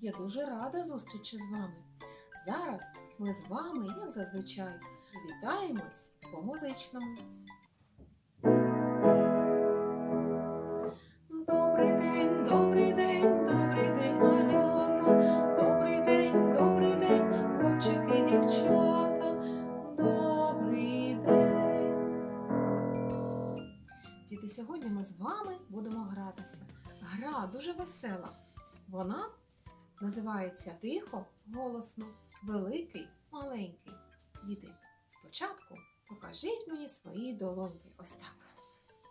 Я дуже рада зустрічі з вами. Зараз ми з вами, як зазвичай, вітаємось по музичному. Добрий день, добрий день, добрий день, малята. Добрий день, добрий день, хлопчики, дівчата. Добрий день. Діти, сьогодні ми з вами будемо гратися. Гра дуже весела. Вона називається Тихо, голосно, великий, маленький. Діти, спочатку покажіть мені свої долоньки. Ось так.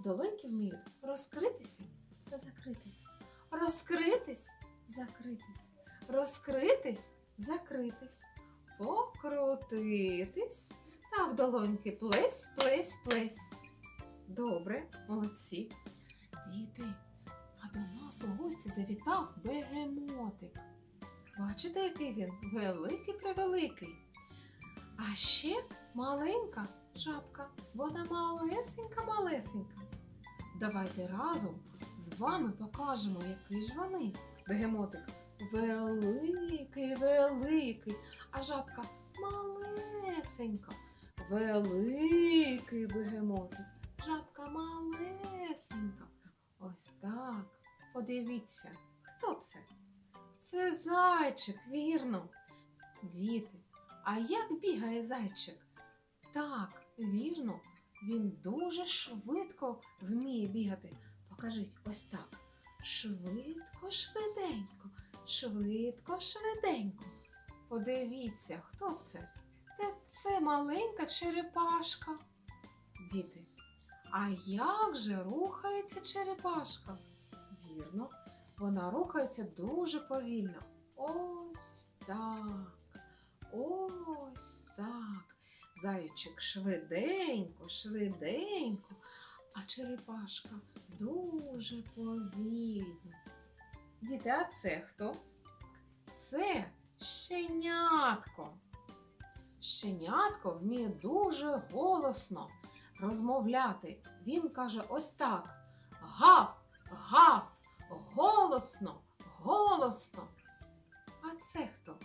Долоньки вміють розкритися та закритись. Розкритись, закритись. Розкритись, закритись. Покрутитись та в долоньки плесь, плесь, плесь. Добре, молодці. Діти, а до нас у гості завітав бегемотик. Бачите, який він? Великий превеликий. А ще маленька жабка. Вона малесенька, малесенька. Давайте разом з вами покажемо, який ж вони. Бегемотик великий, великий, а жабка малесенька. Великий бегемотик, жабка малесенька. Ось так. Подивіться, хто це? Це зайчик, вірно. Діти, а як бігає зайчик? Так, вірно, він дуже швидко вміє бігати. Покажіть ось так. Швидко, швиденько, швидко, швиденько. Подивіться, хто це? Та це маленька черепашка. Діти, а як же рухається черепашка? Вірно, вона рухається дуже повільно. Ось так. Ось так. Зайчик швиденько, швиденько, а черепашка дуже повільно. Діти, а це хто? Це щенятко. Щенятко вміє дуже голосно розмовляти. Він каже ось так: гав, гав, голосно, голосно. А це хто?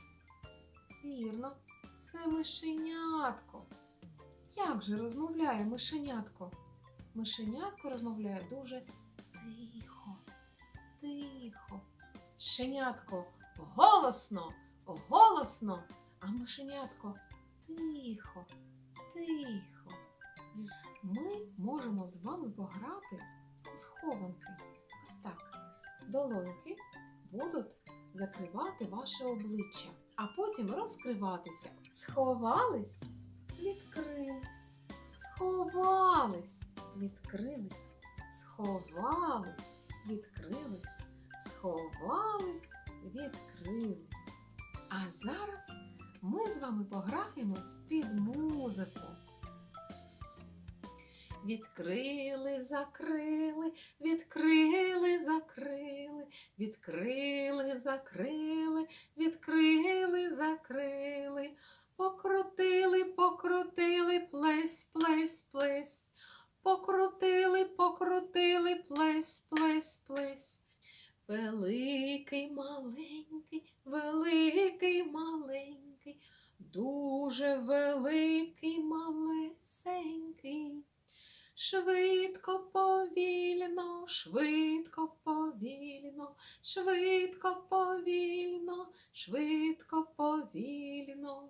Вірно, це мишенятко. Як же розмовляє мишенятко? Мишенятко розмовляє дуже тихо, тихо. Щенятко голосно, голосно, а мишенятко тихо, тихо. Ми можемо з вами пограти у схованки. Ось так. Долоньки будуть закривати ваше обличчя, а потім розкриватися. Сховались, відкрились, сховались, відкрились, сховались, відкрились, сховались, відкрились. А зараз ми з вами пограємось під Відкрили, закрили, відкрили, закрили, відкрили, закрили, відкрили, закрили, покрутили, покрутили, плесь, плесь, плесь, покрутили, покрутили, плесь, плесь, плесь. Великий, маленький, великий, маленький, дуже великий, малесенький. Швидко, повільно, швидко, повільно, швидко, повільно, швидко, повільно.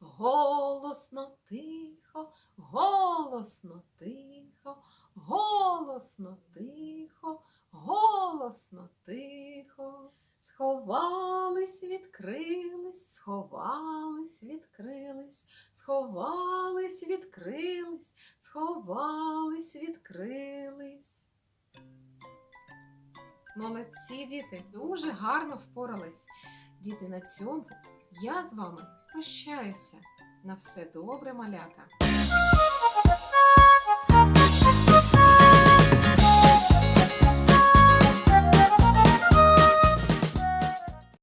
Голосно, тихо, голосно, тихо, голосно, тихо, голосно, тихо. Сховались, відкрились, сховались, відкрились, сховались, відкрились, сховались, відкрились. Молодці, діти, дуже гарно впорались. Діти, на цьому я з вами прощаюся. На все добре, малята.